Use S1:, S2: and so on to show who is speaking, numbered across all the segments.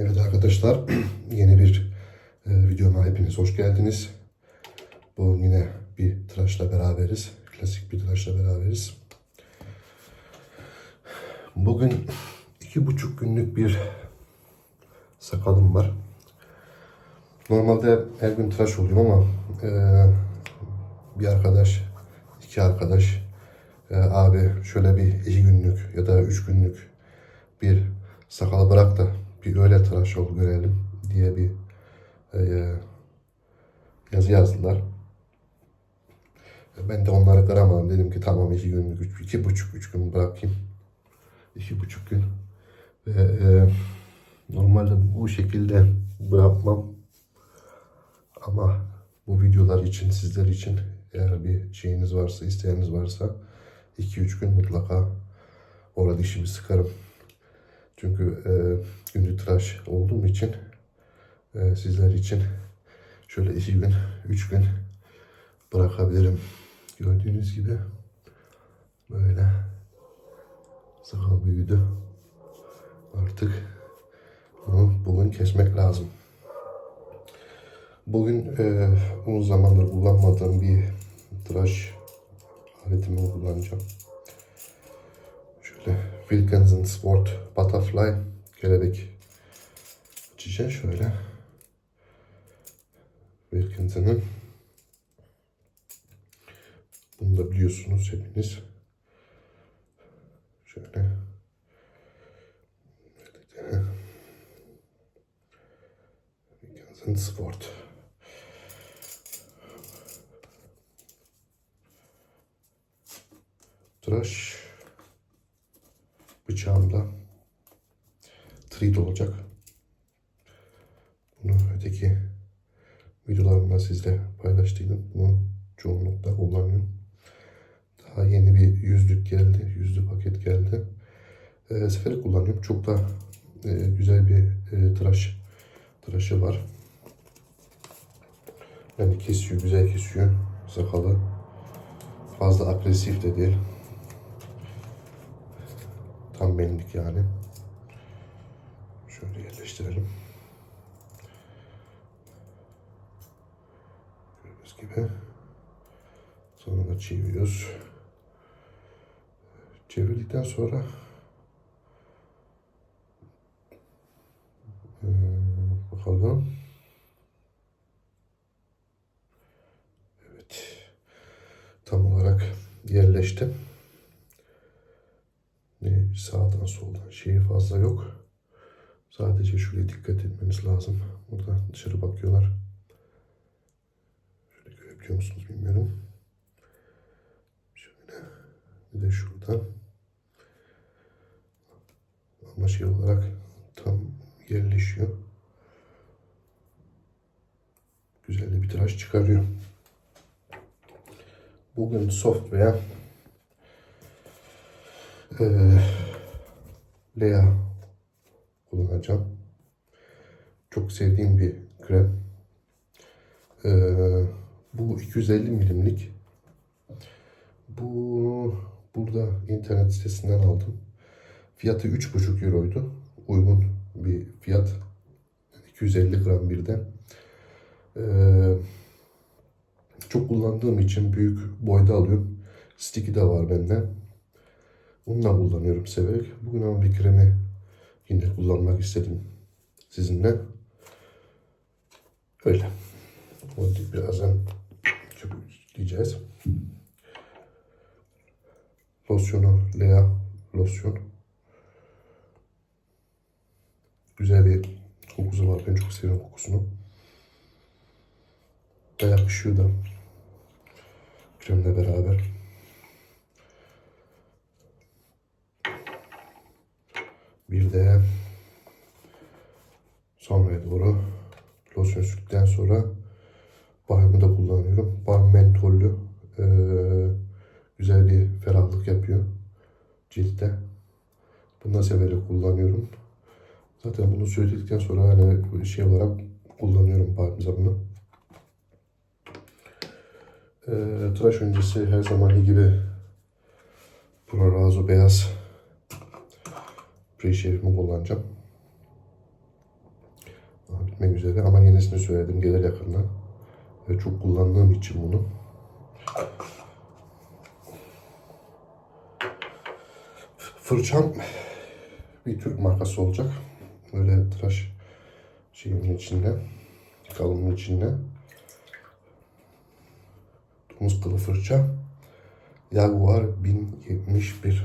S1: Evet arkadaşlar yeni bir e, videoma hepiniz hoş geldiniz. Bu yine bir tıraşla beraberiz. Klasik bir tıraşla beraberiz. Bugün iki buçuk günlük bir sakalım var. Normalde her gün tıraş oluyorum ama e, bir arkadaş, iki arkadaş e, abi şöyle bir iki günlük ya da üç günlük bir sakal bırak da bir öyle tıraş ol görelim diye bir e, yazı yazdılar. Ben de onları kıramadım. Dedim ki tamam iki günlük, üç, iki buçuk, üç gün bırakayım. İki buçuk gün. Ve e, normalde bu şekilde bırakmam. Ama bu videolar için, sizler için eğer bir şeyiniz varsa, isteğiniz varsa 2-3 gün mutlaka orada dişimi sıkarım. Çünkü e, günlük tıraş olduğum için e, sizler için şöyle iki gün, üç gün bırakabilirim. Gördüğünüz gibi böyle sakal büyüdü. Artık bunu bugün kesmek lazım. Bugün e, uzun zamandır kullanmadığım bir tıraş aletimi kullanacağım. Wilkinson Sport Butterfly kelebek açacağım şöyle. Wilkinson'ın bunu da biliyorsunuz hepiniz. Şöyle. Wilkinson Sport. Tıraş bıçağımda trid olacak. Bunu öteki videolarımda sizle paylaştıydım. Bunu çoğunlukla kullanıyorum. Daha yeni bir yüzlük geldi. Yüzlü paket geldi. E, seferi kullanıyorum. Çok da e, güzel bir e, tıraş tıraşı var. Yani kesiyor, güzel kesiyor sakalı. Fazla agresif de değil. Tam benlik yani. Şöyle yerleştirelim. Gördüğünüz gibi. Sonra da çeviriyoruz. Çevirdikten sonra Ee, bakalım. Evet. Tam olarak yerleşti. Sağdan soldan şeyi fazla yok. Sadece şuraya dikkat etmeniz lazım. Burada dışarı bakıyorlar. Şöyle görebiliyor musunuz bilmiyorum. Şöyle bir de şurada. Ama şey olarak tam yerleşiyor. Güzel de bir tıraş çıkarıyor. Bugün soft veya eee Lea kullanacağım. Çok sevdiğim bir krem. Eee, bu 250 milimlik. Bu burada internet sitesinden aldım. Fiyatı 3,5 euroydu. Uygun bir fiyat. 250 gram birden. Eee, çok kullandığım için büyük boyda alıyorum. Sticky de var bende. Bununla kullanıyorum severek. Bugün ama bir kremi yine kullanmak istedim sizinle. Öyle. Onu birazdan köpükleyeceğiz. Losyonu Lea losyon. Güzel bir kokusu var. Ben çok seviyorum kokusunu. Ve yakışıyor da kremle beraber. Bir de sonraya doğru losyon sürdükten sonra balmı da kullanıyorum. Balm mentollü eee, güzel bir ferahlık yapıyor ciltte. Bunu da severek kullanıyorum. Zaten bunu söyledikten sonra hani şey olarak kullanıyorum parmesanını. Ee, tıraş öncesi her zamanki gibi Prorazo beyaz pre-shave'imi kullanacağım. bitmek üzere ama yenisini söyledim gelir yakında. Ve çok kullandığım için bunu. Fırçam bir Türk markası olacak. Böyle tıraş şeyinin içinde, kalının içinde. Domuz kılı fırça. Jaguar 1071.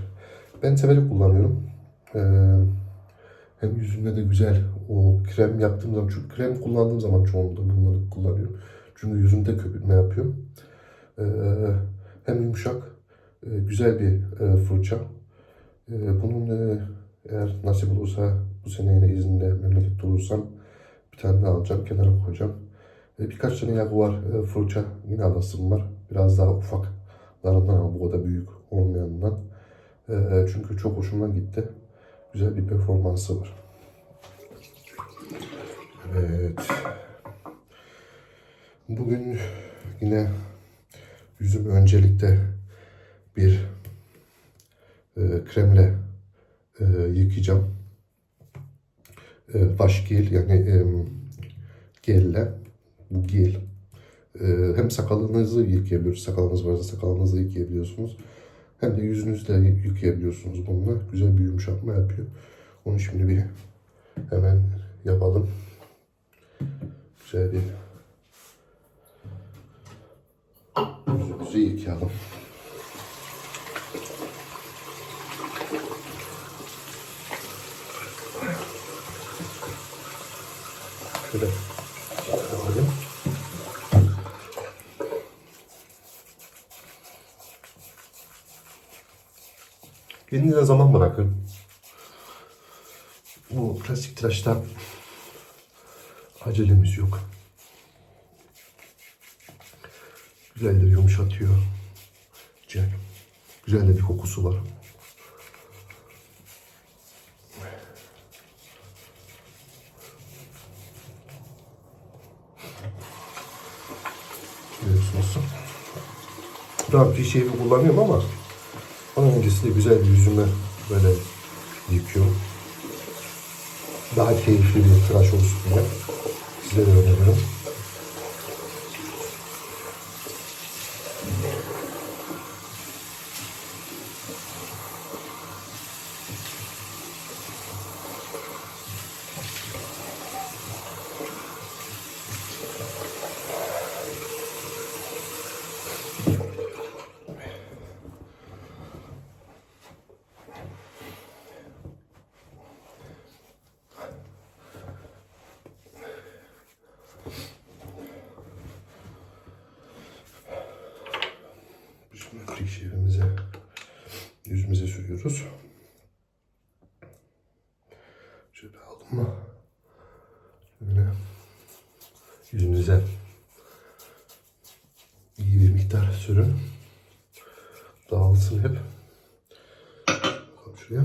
S1: Ben severek kullanıyorum. Ee, hem yüzümde de güzel o krem yaptığım zaman, çünkü krem kullandığım zaman çoğunlukla bunları kullanıyorum. Çünkü yüzümde köpürtme yapıyorum. Ee, hem yumuşak, e, güzel bir e, fırça. E, bunun e, eğer nasip olursa bu sene yine izinde memlekette olursam bir tane daha alacağım, kenara koyacağım. Birkaç tane Jaguar e, fırça yine alasım var. Biraz daha ufaklarından ama bu kadar büyük olmayanından. Çünkü çok hoşuma gitti. Güzel bir performansı var. Evet. Bugün yine yüzümü öncelikle bir e, kremle e, yıkayacağım. E, wash gel yani e, gelle bu gel. E, hem sakalınızı yıkayabiliyorsunuz. Sakalınız varsa sakalınızı yıkayabiliyorsunuz. Hem de yüzünüzü de yıkayabiliyorsunuz bununla. Güzel bir yumuşatma yapıyor. Onu şimdi bir hemen yapalım. Güzel bir yüzümüzü yıkayalım. Şöyle Kendinize zaman bırakın. Bu plastik tıraşta acelemiz yok. Güzeldir yumuşatıyor. Güzel. Güzel de bir kokusu var. Görüyorsunuz. Daha bir şeyi kullanıyorum ama öncesinde güzel yüzüme böyle yıkıyorum. Daha keyifli bir tıraş olsun diye size de öneriyorum. Şimdi prişevimize yüzümüze sürüyoruz. Şöyle aldım mı? Şöyle yüzünüze iyi bir miktar sürün. Dağılsın hep. Bakalım şuraya.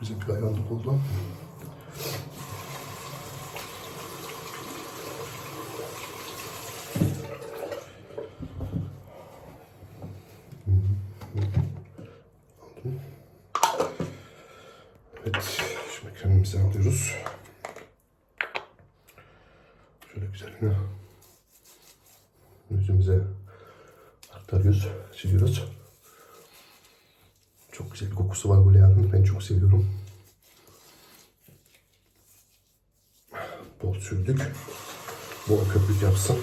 S1: Evet çok güzel bir ayranlık oldu. Evet, şimdi kremimizi alıyoruz. Şöyle güzeline yüzümüze aktarıyoruz, siliyoruz. Çok güzel bir kokusu var bu leğenin. Ben çok seviyorum. Bol sürdük. Bol köpük yapsın.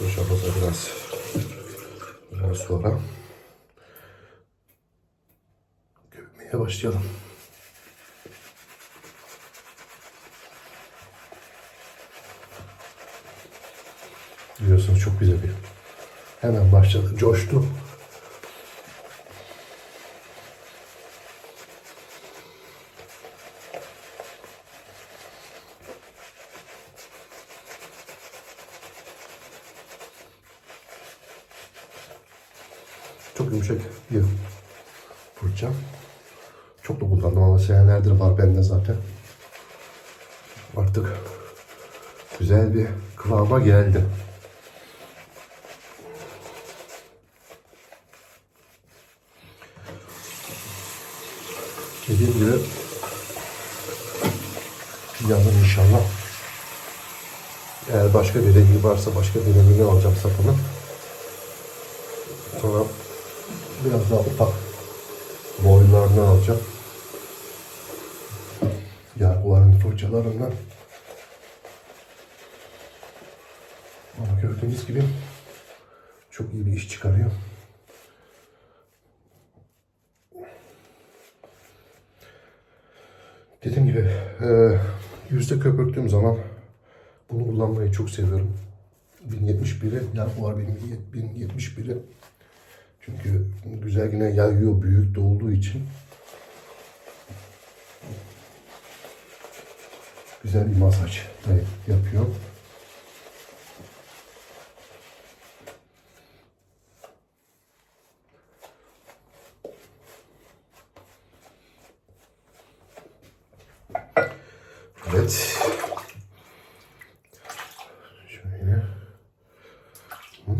S1: Boşalmasa biraz biraz sonra köpürmeye başlayalım. Biliyorsunuz çok güzel bir. Hemen başladı, coştu. Çok yumuşak bir fırça. Çok da kullandım ama senelerdir var bende zaten. Artık güzel bir kıvama geldi. Dediğim gibi yanır inşallah. Eğer başka bir rengi varsa başka bir rengini alacağım sapını. Sonra biraz daha ufak boylarını alacağım. Jaguar'ın fırçalarından. Ama gördüğünüz gibi çok iyi bir iş çıkarıyor. Dediğim gibi e, yüzde köpürttüğüm zaman bunu kullanmayı çok seviyorum. 1071'i, Jaguar 1071'i çünkü güzel yine yayıyor büyük de olduğu için güzel bir masaj yapıyor. Evet. Şöyle. Hı.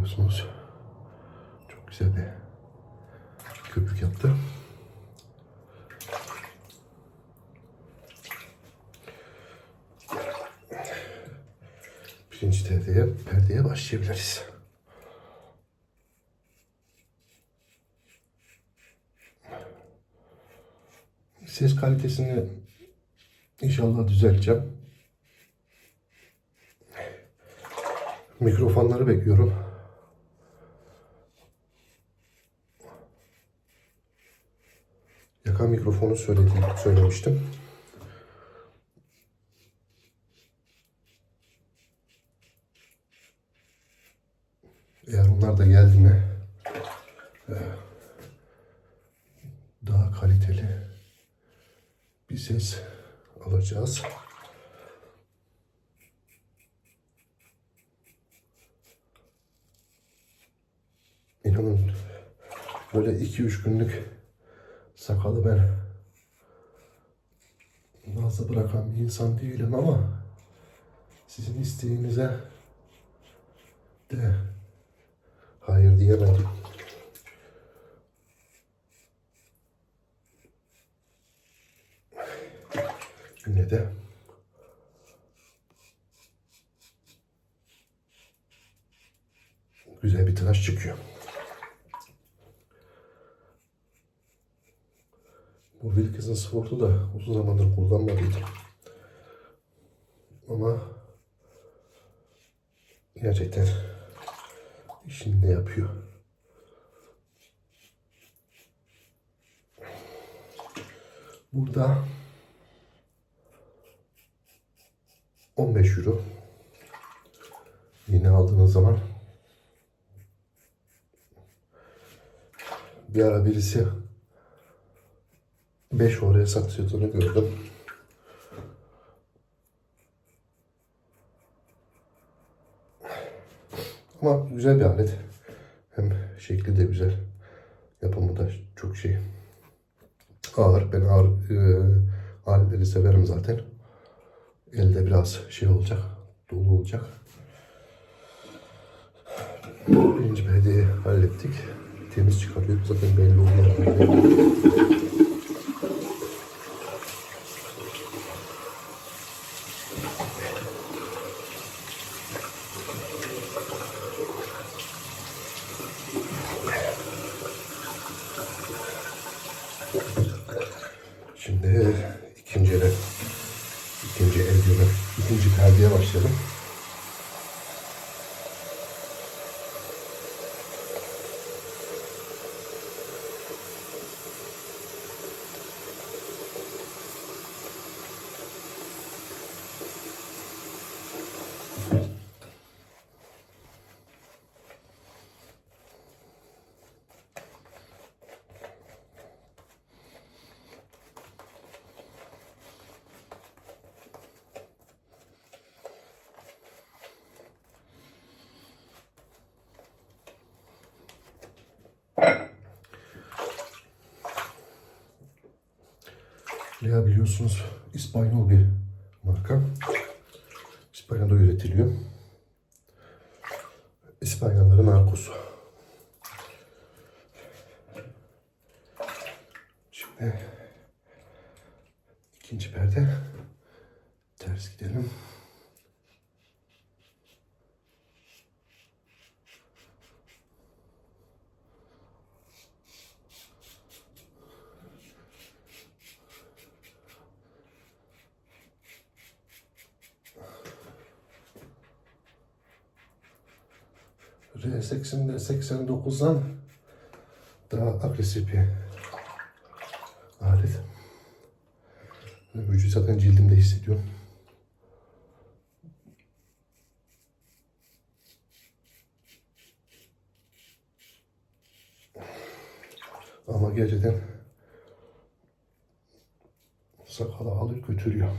S1: Görüyorsunuz. Çok güzel bir köpük yaptı. Birinci perdeye, perdeye başlayabiliriz. Ses kalitesini inşallah düzelteceğim. Mikrofonları bekliyorum. Yakan mikrofonu söyledim, söylemiştim. Eğer onlar da geldi mi e, daha kaliteli bir ses alacağız. İnanın böyle 2-3 günlük sakalı ben nazlı bırakan bir insan değilim ama sizin isteğinize de hayır diyemedim. Yine de güzel bir tıraş çıkıyor. Bu Wilkins'in Sport'u da uzun zamandır kullanmadıydım. Ama gerçekten işini de yapıyor. Burada 15 euro yeni aldığınız zaman bir ara birisi 5 oraya satıyordığını gördüm. Ama güzel bir alet. Hem şekli de güzel. Yapımı da çok şey. Ağır. Ben ağır e, aletleri severim zaten. Elde biraz şey olacak. Dolu olacak. Birinci perdeyi hallettik. Temiz çıkarıyor. Zaten belli oluyor. Şimdi ikinci ele, ikinci el günü, ikinci perdeye başlayalım. Lea biliyorsunuz İspanyol bir marka. İspanya'da üretiliyor. İspanyolların arkosu. Şimdi ikinci perde R80'de 89'dan daha agresif bir alet. Vücut zaten cildimde hissediyorum. Ama gerçekten sakalı alır götürüyor.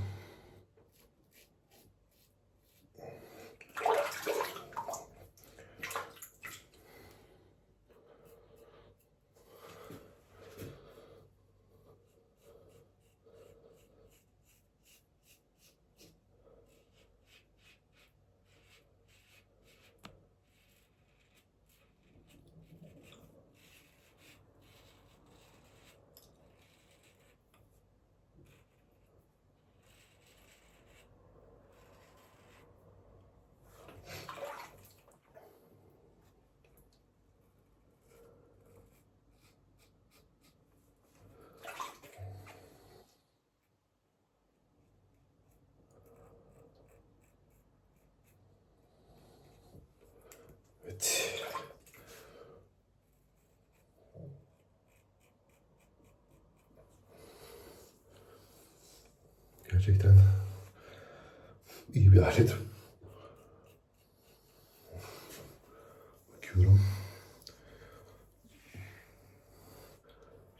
S1: Gerçekten iyi bir alet. Bakıyorum.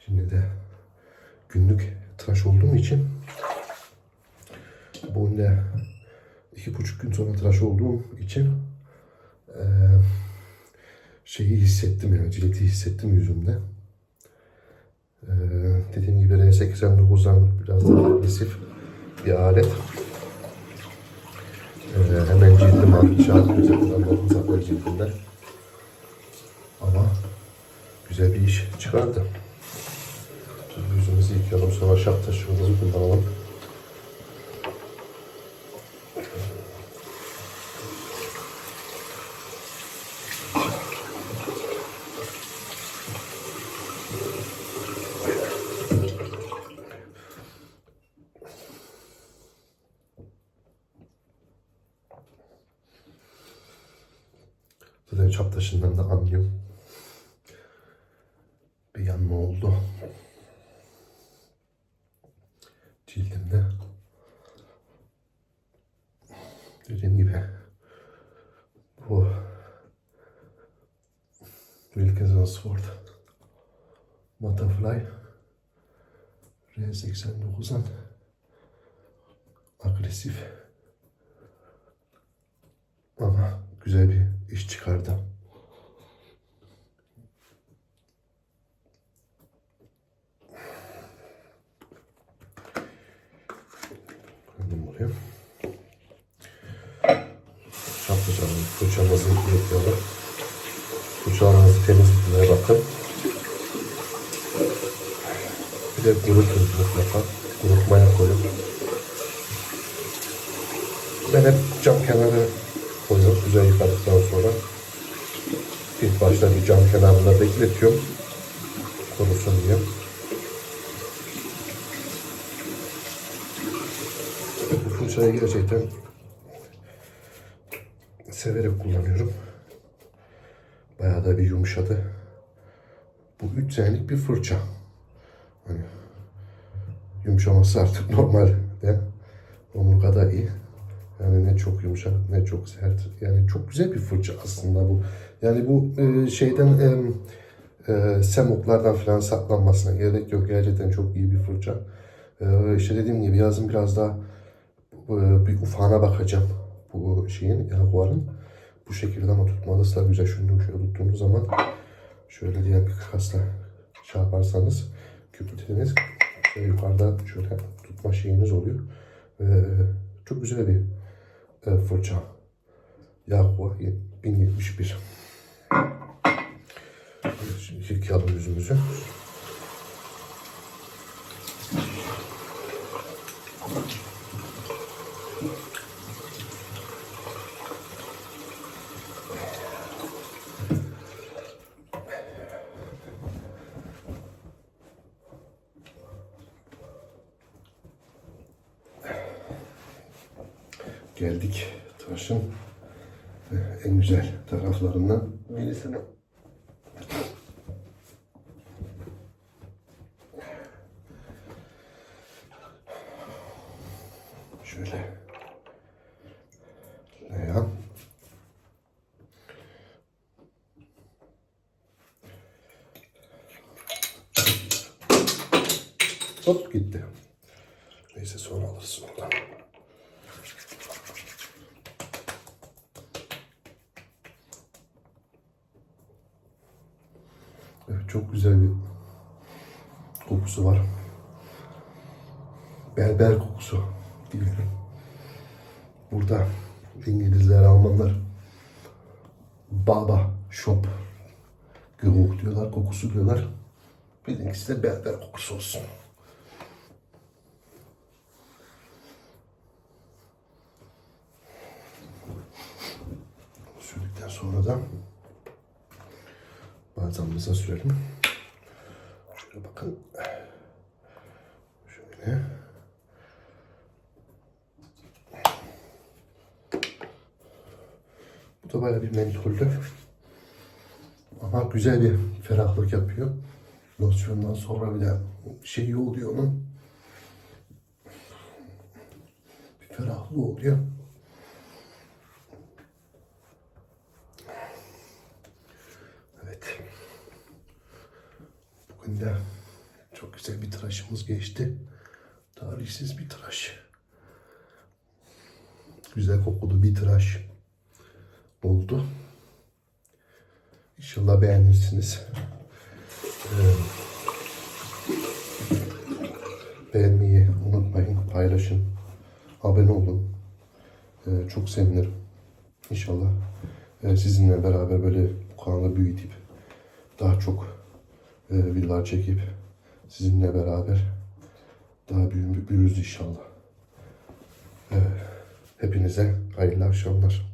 S1: Şimdi de günlük tıraş olduğum için bu ne iki buçuk gün sonra tıraş olduğum için eee, şeyi hissettim yani cileti hissettim yüzümde. Eee dediğim gibi R89'dan biraz daha agresif bir alet. Eee hemen cildim akışa üzerinden bakın zaten cildimde. Ama güzel bir iş çıkardı. Şimdi yüzümüzü yıkayalım sonra şap taşımızı kullanalım. Çap taşından da anlıyorum. Bir yanma oldu. Cildimde. Dediğim gibi bu Wilkinson Sword Butterfly R89'dan agresif ama güzel bir iş çıkardı. Koydum buraya. Çaplayacağımız fırçamızı yapıyorum. Fırçalarınızı temiz tutmaya bakın. Bir de kurutun mutlaka. Kurutmaya koyun. Ben hep cam kenarı koyuyorum. Güzel yıkadıktan sonra. İlk başta bir cam kenarında bekletiyorum. Kurusun diye. Bu fırçayı gerçekten severek kullanıyorum. Bayağı da bir yumuşadı. Bu 3 senelik bir fırça. Hani yumuşaması artık normalde. Omurgada iyi. Yani ne çok yumuşak ne çok sert. Yani çok güzel bir fırça aslında bu. Yani bu e, şeyden e, e, semoklardan falan saklanmasına gerek yok. Gerçekten çok iyi bir fırça. E, işte dediğim gibi yazın biraz daha e, bir ufağına bakacağım bu şeyin Jaguar'ın. Bu şekilde ama tutmalısı da güzel. Şunu şöyle tuttuğunuz zaman şöyle diğer bir kasla şey yaparsanız köpürteniz Şöyle yukarıda şöyle tutma şeyiniz oluyor. Ve çok güzel bir e, fırça. Yahoo 1071. Yıkayalım yüzümüzü. Şöyle. Leğen. Hop gitti. Neyse sonra alırsın oradan. Evet, çok güzel bir kokusu var. Berber kokusu diyelim. Burada İngilizler, Almanlar Baba Shop Geruch diyorlar, kokusu diyorlar. Bizimkisi de berber kokusu olsun. Sürdükten sonra da balzamımıza sürelim. Şöyle bakın. Şöyle. Bu da böyle bir mentollü. Ama güzel bir ferahlık yapıyor. Losyondan sonra bir de şeyi oluyor onun. Bir ferahlığı oluyor. Evet. Bugün de çok güzel bir tıraşımız geçti. Tarihsiz bir tıraş. Güzel kokulu bir tıraş oldu. İnşallah beğenirsiniz. Ee, beğenmeyi unutmayın, paylaşın, abone olun. Ee, çok sevinirim. İnşallah e, sizinle beraber böyle bu kanalı büyütüp daha çok e, videolar çekip sizinle beraber daha büyür, büyürüz inşallah. Ee, hepinize hayırlı akşamlar.